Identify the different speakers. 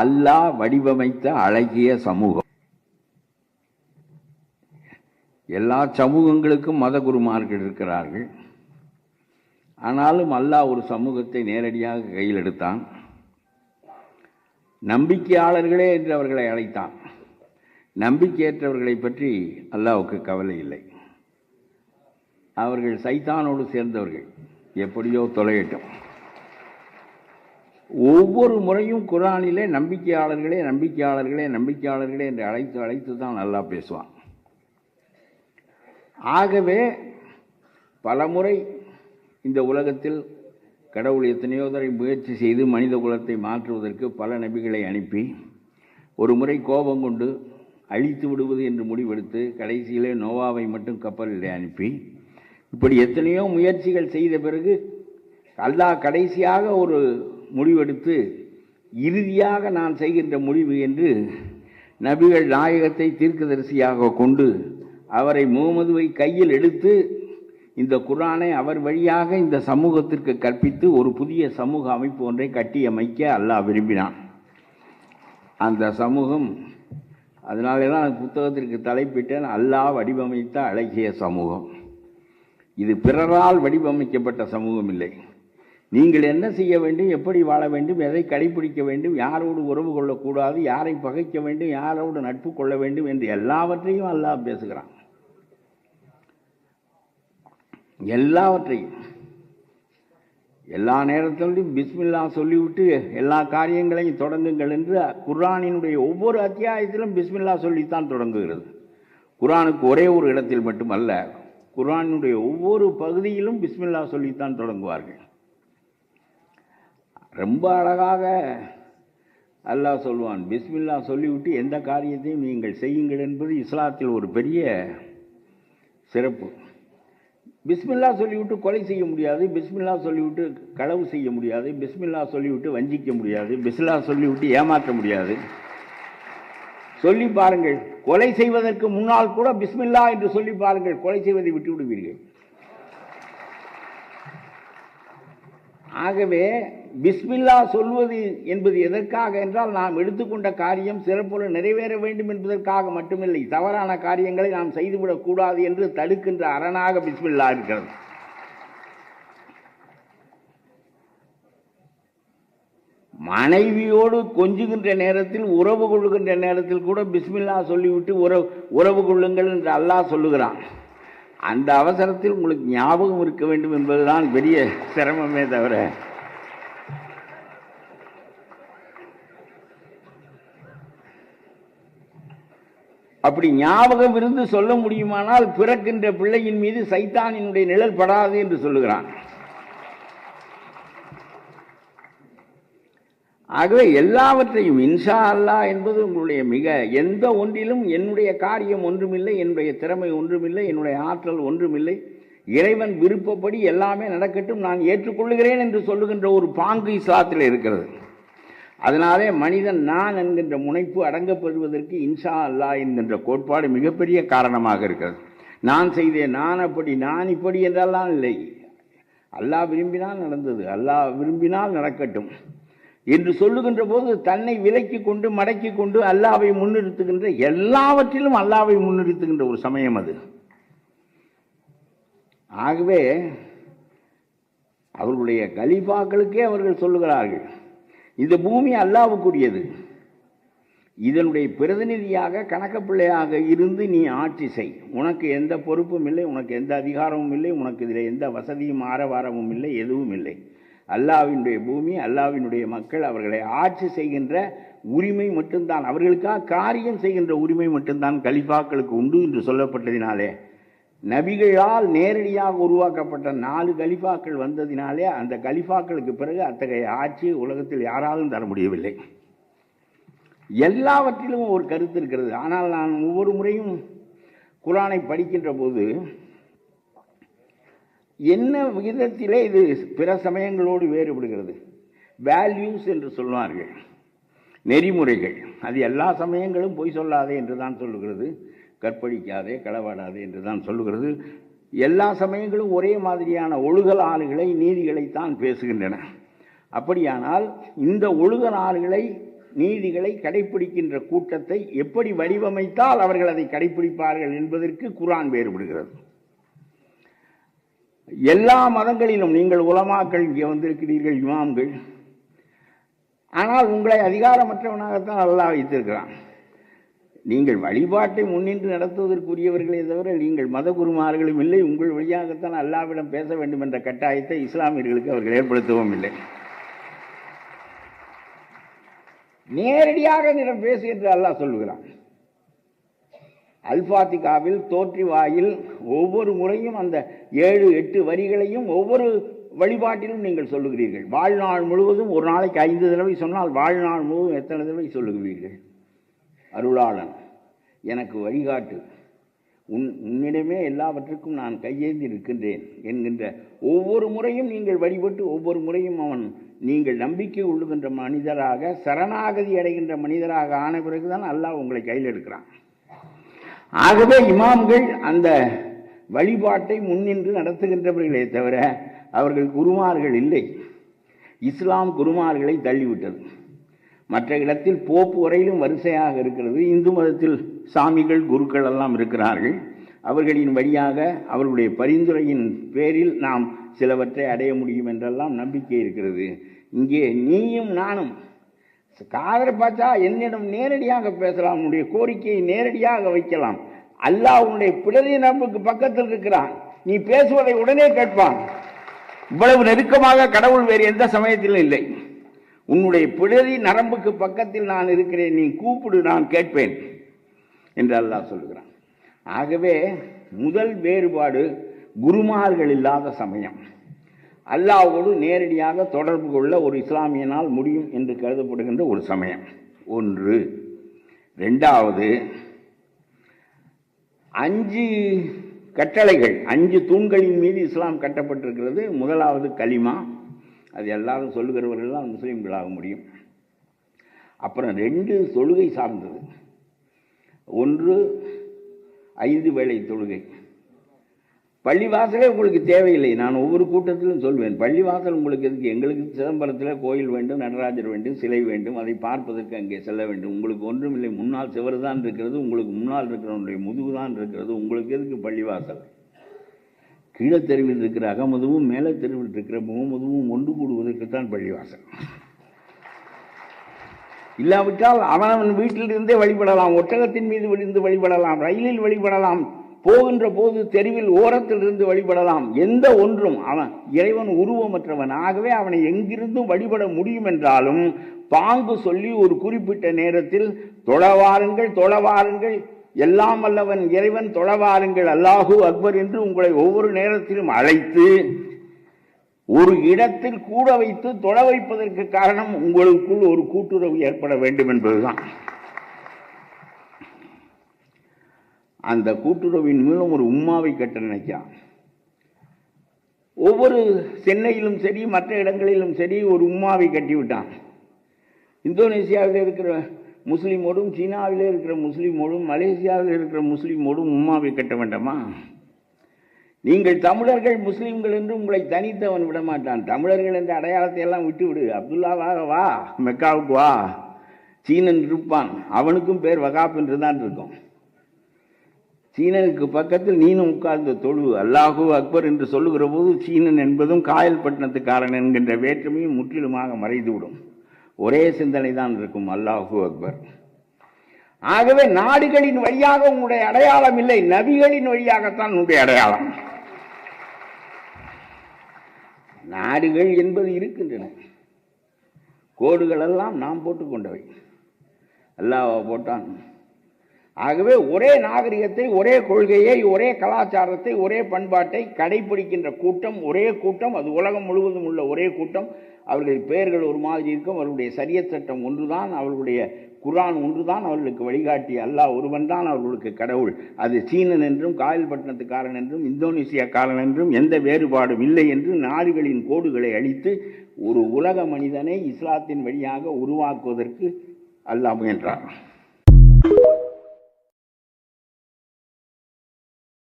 Speaker 1: அல்லாஹ் வடிவமைத்த அழகிய சமூகம். எல்லா சமூகங்களுக்கும் மத குருமார்கள் இருக்கிறார்கள். ஆனாலும் அல்லாஹ் ஒரு சமூகத்தை நேரடியாக கையில் எடுத்தான். நம்பிக்கையாளர்களே என்று அவர்களை அழைத்தான். நம்பிக்கையற்றவர்களை பற்றி அல்லாவுக்கு கவலை இல்லை. அவர்கள் சைத்தானோடு சேர்ந்தவர்கள். எப்படியோ தொலையட்டும். ஒவ்வொரு முறையும் குரானிலே நம்பிக்கையாளர்களே நம்பிக்கையாளர்களே நம்பிக்கையாளர்களே என்று அழைத்து அழைத்து தான் நல்லா பேசுவான். ஆகவே பலமுறை இந்த உலகத்தில் கடவுள் எத்தனையோ தடவை முயற்சி செய்து மனித குலத்தை மாற்றுவதற்கு பல நபிகளை அனுப்பி ஒரு முறை கோபம் கொண்டு அழித்து விடுவது என்று முடிவெடுத்து கடைசியிலே நோவாவை மட்டும் கப்பலில் அனுப்பி இப்படி எத்தனையோ முயற்சிகள் செய்த பிறகு அல்லாஹ் கடைசியாக ஒரு முடிவெடுத்து இறுதியாக நான் செய்கின்ற முடிவு என்று நபிகள் நாயகத்தை தீர்க்கதரிசியாக கொண்டு அவரை முகமதுவை கையில் எடுத்து இந்த குரானை அவர் வழியாக இந்த சமூகத்திற்கு கற்பித்து ஒரு புதிய சமூக அமைப்பு ஒன்றை கட்டியமைக்க அல்லாஹ் விரும்பினான். அந்த சமூகம் அதனால தான் புத்தகத்திற்கு தலைப்பிட்டேன். அல்லாஹ் வடிவமைத்த அழகிய சமூகம். இது பிறரால் வடிவமைக்கப்பட்ட சமூகம் இல்லை நீங்கள் என்ன செய்ய வேண்டும் எப்படி வாழ வேண்டும் எதை கடைபிடிக்க வேண்டும் யாரோடு உறவு கொள்ளக்கூடாது யாரை பகைக்க வேண்டும் யாரோடு நட்பு கொள்ள வேண்டும் என்று எல்லாவற்றையும் அல்லாஹ் பேசுகிறான். எல்லாவற்றையும். எல்லா நேரத்திலும் பிஸ்மில்லா சொல்லிவிட்டு எல்லா காரியங்களையும் தொடங்குங்கள் என்று குர்ஆனினுடைய ஒவ்வொரு அத்தியாயத்திலும் பிஸ்மில்லா சொல்லித்தான் தொடங்குகிறது. குர்ஆனுக்கு ஒரே ஒரு இடத்தில் மட்டுமல்ல குர்ஆனுடைய ஒவ்வொரு பகுதியிலும் பிஸ்மில்லா சொல்லித்தான் தொடங்குவார்கள். ரொம்ப அழகாக அல்லாஹ் சொல்லுவான் பிஸ்மில்லா சொல்லிவிட்டு எந்த காரியத்தையும் நீங்கள் செய்யுங்கள் என்பது இஸ்லாத்தில் ஒரு பெரிய சிறப்பு. பிஸ்மில்லா சொல்லிவிட்டு கொலை செய்ய முடியாது பிஸ்மில்லா சொல்லிவிட்டு களவு செய்ய முடியாது பிஸ்மில்லா சொல்லிவிட்டு வஞ்சிக்க முடியாது பிஸ்மில்லா சொல்லிவிட்டு ஏமாற்ற முடியாது. சொல்லி பாருங்கள் கொலை செய்வதற்கு முன்னால் கூட பிஸ்மில்லா என்று சொல்லி பாருங்கள் கொலை செய்வதை விட்டு விடுவீர்கள் ஆகவே பிஸ்மில்லா சொல்வது என்பது எதற்காக என்றால் நாம் எடுத்துக்கொண்ட காரியம் சிறப்புற நிறைவேற வேண்டும் என்பதற்காக மட்டுமில்லை. தவறான காரியங்களை நாம் செய்துவிடக்கூடாது என்று தடுக்கின்ற அரணாக பிஸ்மில்லா இருக்கிறது. மனைவியோடு கொஞ்சுகின்ற நேரத்தில் உறவு கொள்ளுகின்ற நேரத்தில் கூட பிஸ்மில்லா சொல்லிவிட்டு உறவு உறவு கொள்ளுங்கள் என்று அல்லாஹ் சொல்லுகிறான். அந்த அவசரத்தில் உங்களுக்கு ஞாபகம் இருக்க வேண்டும் என்பதுதான் பெரிய சிரமமே தவிர. அப்படி ஞாபகம் இருந்து சொல்ல முடியுமானால் பிறக்கின்ற பிள்ளையின் மீது சைத்தானினுடைய நிழல் படாது என்று சொல்லுகிறான். ஆகவே எல்லாவற்றையும் இன்ஷா அல்லாஹ் என்பது உங்களுடைய மிக எந்த ஒன்றிலும் என்னுடைய காரியம் ஒன்றுமில்லை என்னுடைய திறமை ஒன்றுமில்லை என்னுடைய ஆற்றல் ஒன்றுமில்லை. இறைவன் விருப்பப்படி எல்லாமே நடக்கட்டும் நான் ஏற்றுக்கொள்ளுகிறேன் என்று சொல்லுகின்ற ஒரு பாங்கு இஸ்லாத்தில் இருக்கிறது. அதனாலே மனிதன் நான் என்கின்ற முனைப்பு அடங்கப்படுவதற்கு இன்ஷா அல்லாஹ் என்கின்ற கோட்பாடு மிகப்பெரிய காரணமாக இருக்கிறது. நான் செய்தேன் நான் அப்படி நான் இப்படி என்றெல்லாம் இல்லை. அல்லாஹ் விரும்பினால் நடந்தது அல்லாஹ் விரும்பினால் நடக்கட்டும். என்று சொல்லுகின்ற போது தன்னை விலக்கி கொண்டு மடக்கி கொண்டு அல்லாவை முன்னிறுத்துகின்ற எல்லாவற்றிலும் அல்லாவை முன்னிறுத்துகின்ற ஒரு சமயம் அது. ஆகவே அவர்களுடைய கலிஃபாக்களுக்கே அவர்கள் சொல்லுகிறார்கள் இந்த பூமி அல்லாவுக்குரியது. இதனுடைய பிரதிநிதியாக கணக்கப்பிள்ளையாக இருந்து நீ ஆட்சி செய். உனக்கு எந்த பொறுப்பும் இல்லை உனக்கு எந்த அதிகாரமும் இல்லை உனக்கு இதில் எந்த வசதியும் ஆரவாரமும் இல்லை எதுவும் இல்லை. அல்லாவினுடைய பூமி அல்லாவினுடைய மக்கள் அவர்களை ஆட்சி செய்கின்ற உரிமை மட்டும்தான். அவர்களுக்காக காரியம் செய்கின்ற உரிமை மட்டும்தான் கலிஃபாக்களுக்கு உண்டு என்று சொல்லப்பட்டதினாலே. நபிகளால் நேரடியாக உருவாக்கப்பட்ட நாலு கலிஃபாக்கள் வந்ததினாலே அந்த கலிஃபாக்களுக்கு பிறகு அத்தகைய ஆட்சி உலகத்தில் யாராலும் தர முடியவில்லை. எல்லாவற்றிலும் ஒரு கருத்து இருக்கிறது. ஆனால் நான் ஒவ்வொரு முறையும் குரானை படிக்கின்ற போது என்ன விகிதத்திலே இது பிற சமயங்களோடு வேறுபடுகிறது? வேல்யூஸ் என்று சொல்வார்கள். நெறிமுறைகள். அது எல்லா சமயங்களும் பொய் சொல்லாதே என்று தான் சொல்லுகிறது. கற்பழிக்காதே களவாடாதே என்று தான் சொல்லுகிறது. எல்லா சமயங்களும் ஒரே மாதிரியான ஒழுகல் ஆளுகளை நீதிகளைத்தான் பேசுகின்றன. அப்படியானால் இந்த ஒழுகல் ஆளுகளை நீதிகளை கடைபிடிக்கின்ற கூட்டத்தை எப்படி வடிவமைத்தால் அவர்கள் அதை கடைபிடிப்பார்கள் என்பதற்கு குரான் வேறுபடுகிறது. எல்லா மதங்களிலும் நீங்கள் உலமாக்கள் இங்கே வந்திருக்கிறீர்கள் இமாம்கள். ஆனால் உங்களை அதிகாரமற்றவனாகத்தான் அல்லாஹ் வைத்திருக்கிறான். நீங்கள் வழிபாட்டை முன்னின்று நடத்துவதற்குரியவர்களே தவிர நீங்கள் மத குருமார்களும் இல்லை. உங்கள் வழியாகத்தான் அல்லாவிடம் பேச வேண்டும் என்ற கட்டாயத்தை இஸ்லாமியர்களுக்கு அவர்கள் ஏற்படுத்தவும் இல்லை. நேரடியாக நிறம் பேசு என்று அல்லாஹ் சொல்லுகிறான். அல்பாத்திகாவில் தோற்றி வாயில் ஒவ்வொரு முறையும் அந்த ஏழு எட்டு வரிகளையும் ஒவ்வொரு வழிபாட்டிலும் நீங்கள் சொல்லுகிறீர்கள். வாழ்நாள் முழுவதும் ஒரு நாளைக்கு ஐந்து தடவை சொன்னால் வாழ்நாள் முழுவதும் எத்தனை தடவை சொல்லுகிறீர்கள்? அருளாளன் எனக்கு வழிகாட்டு. உன் உன்னிடமே எல்லாவற்றுக்கும் நான் கையேந்தி இருக்கின்றேன் என்கின்ற ஒவ்வொரு முறையும் நீங்கள் வழிபட்டு ஒவ்வொரு முறையும் அவன் நீங்கள் நம்பிக்கை உள்ளுகின்ற மனிதராக சரணாகதி அடைகின்ற மனிதராக ஆன பிறகுதான் அல்லாஹ் உங்களை கையில் எடுக்கிறான். ஆகவே இமாம்கள் அந்த வழிபாட்டை முன்னின்று நடத்துகின்றவர்களே தவிர அவர்கள் குருமார்கள் இல்லை. இஸ்லாம் குருமார்களை தள்ளிவிட்டது. மற்ற இடத்தில் போப்பு வரையிலும் வரிசையாக இருக்கிறது. இந்து மதத்தில் சாமிகள் குருக்கள் எல்லாம் இருக்கிறார்கள். அவர்களின் வழியாக அவர்களுடைய பரிந்துரையின் பேரில் நாம் சிலவற்றை அடைய முடியும் என்றெல்லாம் நம்பிக்கை இருக்கிறது. இங்கே நீயும் நானும் காதரை பார்த்தா என்னிடம் நேரடியாக பேசலாம் உன்னுடைய கோரிக்கையை நேரடியாக வைக்கலாம். அல்லாஹ் உன்னுடைய பிறதி நம்புக்கு பக்கத்தில் இருக்கிறான். நீ பேசுவதை உடனே கேட்பான். இவ்வளவு நெருக்கமாக கடவுள் வேறு எந்த சமயத்திலும் இல்லை. உன்னுடைய பிழதி நரம்புக்கு பக்கத்தில் நான் இருக்கிறேன் நீ கூப்பிடு நான் கேட்பேன் என்று அல்லாஹ் சொல்லுகிறான். ஆகவே முதல் வேறுபாடு குருமார்கள் இல்லாத சமயம். அல்லாவோடு நேரடியாக தொடர்பு கொள்ள ஒரு இஸ்லாமியனால் முடியும் என்று கருதப்படுகின்ற ஒரு சமயம். ஒன்று. ரெண்டாவது அஞ்சு கட்டளைகள் அஞ்சு தூண்களின் மீது இஸ்லாம் கட்டப்பட்டிருக்கிறது. முதலாவது கலிமா அது எல்லாரும் சொல்லுகிறவர்கள் தான் முஸ்லீம்களாக முடியும். அப்புறம் ரெண்டு தொழுகை சார்ந்தது. ஒன்று ஐந்து வேளை தொழுகை. பள்ளிவாசலே உங்களுக்கு தேவையில்லை. நான் ஒவ்வொரு கூட்டத்திலும் சொல்வேன். பள்ளிவாசல் உங்களுக்கு எதுக்கு? எங்களுக்கு சிதம்பரத்தில் கோயில் வேண்டும் நடராஜர் வேண்டும் சிலை வேண்டும் அதை பார்ப்பதற்கு அங்கே செல்ல வேண்டும். உங்களுக்கு ஒன்றும் இல்லை. முன்னால் சிவர் தான் இருக்கிறது உங்களுக்கு முன்னால் இருக்கிறவனுடைய முதுகு தான் இருக்கிறது. உங்களுக்கு எதுக்கு பள்ளிவாசல்? கீழே தெருவில் இருக்கிற அகமதுவும் மேலே தெருவில் இருக்கிற முகமதுவும் ஒன்று கூடுவதற்குத்தான் பள்ளிவாசல். இல்லாவிட்டால் அவனவன் வீட்டிலிருந்தே வழிபடலாம். ஒட்டகத்தின் மீது விழுந்து வழிபடலாம். ரயிலில் வழிபடலாம். போகின்ற போது தெருவில் ஓரத்தில் இருந்து வழிபடலாம். எந்த ஒன்றும். அவன் இறைவன் உருவமற்றவன். ஆகவே அவனை எங்கிருந்தும் வழிபட முடியும் என்றாலும் பாங்கு சொல்லி ஒரு குறிப்பிட்ட நேரத்தில் தொழவாருங்கள் தொழவாருங்கள். எல்லாம் வல்லவன் இறைவன் தொழவாருங்கள். அல்லாஹூ அக்பர் என்று உங்களை ஒவ்வொரு நேரத்திலும் அழைத்து ஒரு இடத்தில் கூட வைத்து தொழ வைப்பதற்கு காரணம் உங்களுக்குள் ஒரு கூட்டுறவு ஏற்பட வேண்டும் என்பதுதான். அந்த கூட்டுறவின் மூலம் ஒரு உம்மாவை கட்ட நினைக்கிறான். ஒவ்வொரு சென்னையிலும் சரி மற்ற இடங்களிலும் சரி ஒரு உம்மாவை கட்டிவிட்டான். இந்தோனேசியாவில் இருக்கிற முஸ்லீமோடும் சீனாவில் இருக்கிற முஸ்லீமோடும் மலேசியாவில் இருக்கிற முஸ்லீமோடும் உம்மாவை கட்ட வேண்டாமா? நீங்கள் தமிழர்கள் முஸ்லீம்கள் என்று உங்களை தனித்தவன் விட மாட்டான். தமிழர்கள் என்ற அடையாளத்தை எல்லாம் விட்டு விடு அப்துல்லாவாக வா மெக்காவுக்கு வா. சீனன் இருப்பான். அவனுக்கும் பேர் வகாப் என்று தான் இருக்கும். சீனனுக்கு பக்கத்தில் நீனும் உட்கார்ந்த தொழு. அல்லாஹூ அக்பர் என்று சொல்லுகிற போது சீனன் என்பதும் காயல்பட்டினத்துக்காரன் என்கின்ற வேற்றுமையும் முற்றிலுமாக மறைந்துவிடும். ஒரே சிந்தனை தான் இருக்கும் அல்லாஹூ அக்பர். ஆகவே நாடுகளின் வழியாக உங்களுடைய அடையாளம் இல்லை நபிகளின் வழியாகத்தான் உங்களுடைய அடையாளம். நாடுகள் என்பது இருக்கின்றன. கோடுகளெல்லாம் நாம் போட்டுக்கொண்டவை. அல்லாஹ் போட்டான். ஆகவே ஒரே நாகரிகத்தை ஒரே கொள்கையை ஒரே கலாச்சாரத்தை ஒரே பண்பாட்டை கடைபிடிக்கின்ற கூட்டம் ஒரே கூட்டம். அது உலகம் முழுவதும் உள்ள ஒரே கூட்டம். அவர்கள் பெயர்கள் ஒரு மாதிரி இருக்கும். அவர்களுடைய சரிய சட்டம் ஒன்றுதான். அவர்களுடைய குரான் ஒன்றுதான். அவர்களுக்கு வழிகாட்டி அல்லாஹ் ஒருவன் தான் அவர்களுக்கு கடவுள். அது சீனன் என்றும் காயல்பட்டினத்துக்காரன் என்றும் இந்தோனேசியாக்காரன் என்றும் எந்த வேறுபாடும் இல்லை என்று நாடுகளின் கோடுகளை அழித்து ஒரு உலக மனிதனை இஸ்லாத்தின் வழியாக உருவாக்குவதற்கு அல்லாஹ் முயன்றார்